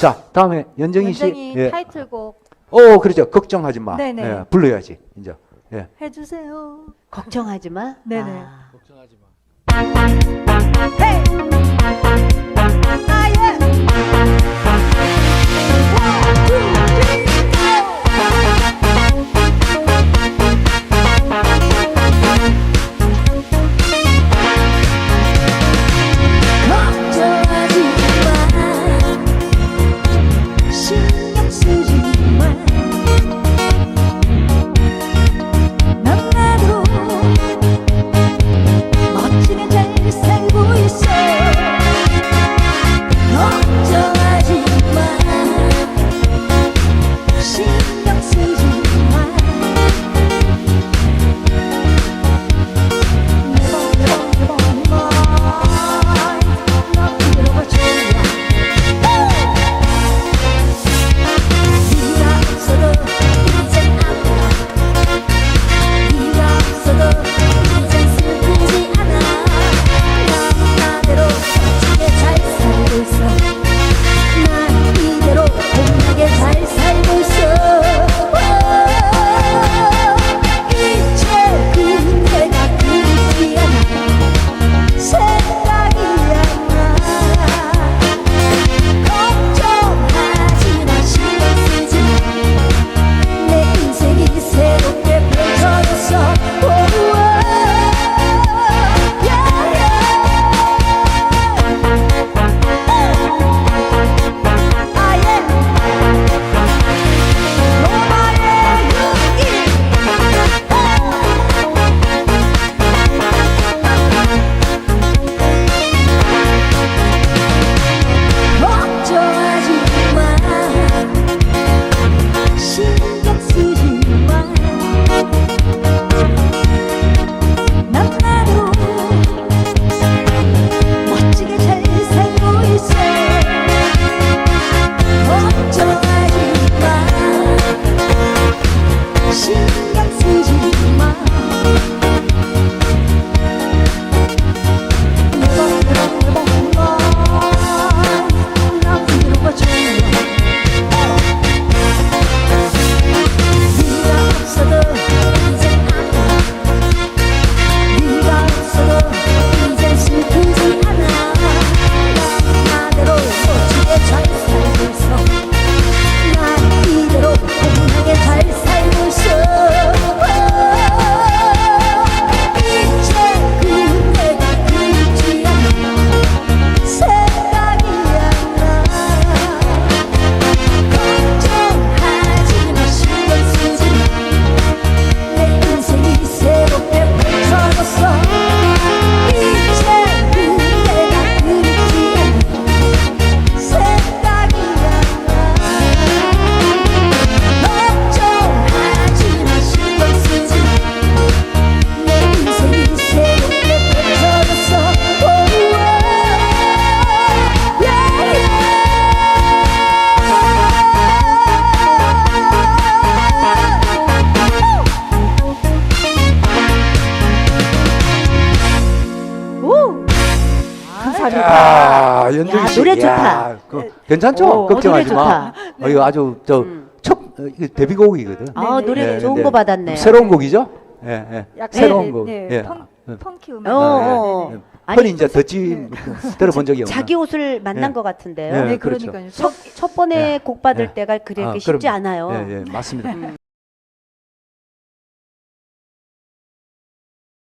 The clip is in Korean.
자, 다음에 연정희 씨. 연정이 예. 타이틀곡 어, 그렇죠. 걱정하지 마. 네네. 예, 불러야지. 이제. 예. 해주세요. 걱정하지 마. 네네. 아. 걱정하지 마. 헤이! 아, 연정희 야, 씨. 노래 야, 좋다. 그, 괜찮죠? 오, 걱정하지 노래 마. 좋다. 어, 이거 아주 저 음. 첫, 어, 이거 데뷔곡이거든. 아, 네, 노래 네, 좋은 근데 거 받았네요. 새로운 곡이죠? 예, 예. 약간 새로운 네, 곡. 네, 예. 펑, 예. 펑키 어, 음악. 어, 네, 어. 네, 흔히 이제 듣지 들어본 적이 없나? 자기 옷을 만난 네. 것 같은데요. 네, 네, 그렇죠. 그러니까요. 첫, 첫 번에 네. 곡 받을 네. 때가 그렇게 아, 쉽지 그럼요. 않아요. 예, 예, 맞습니다. 음.